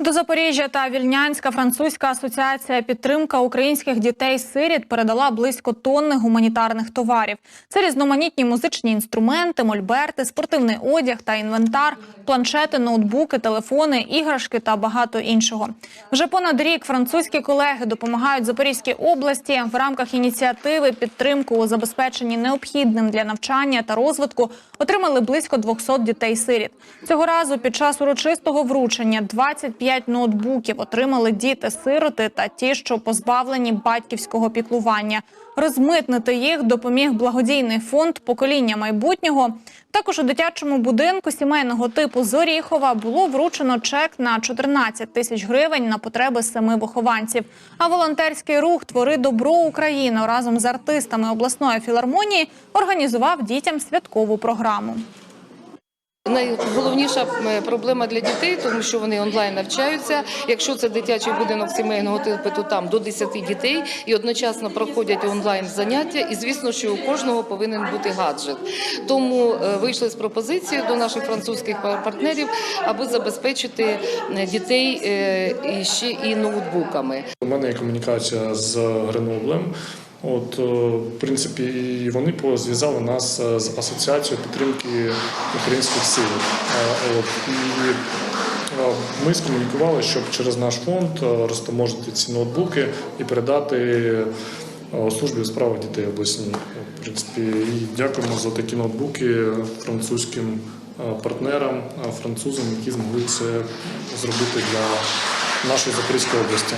До Запоріжжя та Вільнянська французька асоціація підтримка українських дітей-сиріт передала близько тонни гуманітарних товарів. Це різноманітні музичні інструменти, мольберти, спортивний одяг та інвентар, планшети, ноутбуки, телефони, іграшки та багато іншого. Вже понад рік французькі колеги допомагають Запорізькій області в рамках ініціативи підтримку у забезпеченні необхідним для навчання та розвитку отримали близько 200 дітей-сиріт. Цього разу під час урочистого вручення 25 ноутбуків отримали діти-сироти та ті, що позбавлені батьківського піклування. Розмитнити їх допоміг благодійний фонд покоління майбутнього. Також у дитячому будинку сімейного типу Зоріхова було вручено чек на 14 тисяч гривень на потреби семи вихованців. А волонтерський рух Твори добро Україну разом з артистами обласної філармонії організував дітям святкову програму. Найголовніша проблема для дітей, тому що вони онлайн навчаються. Якщо це дитячий будинок сімейного типу, то там до 10 дітей і одночасно проходять онлайн заняття. І звісно, що у кожного повинен бути гаджет. Тому е, вийшли з пропозицією до наших французьких партнерів, аби забезпечити дітей е, ще і ноутбуками. У мене є комунікація з Греноблем. От, е, в принципі, і вони зв'язали нас е, з асоціацією підтримки українських сил. Е, От, і ми скомунікували, щоб через наш фонд розтаможити ці ноутбуки і передати службі у справах дітей обласній. В принципі, і дякуємо за такі ноутбуки французьким партнерам, французам, які змогли це зробити для нашої Запорізької області.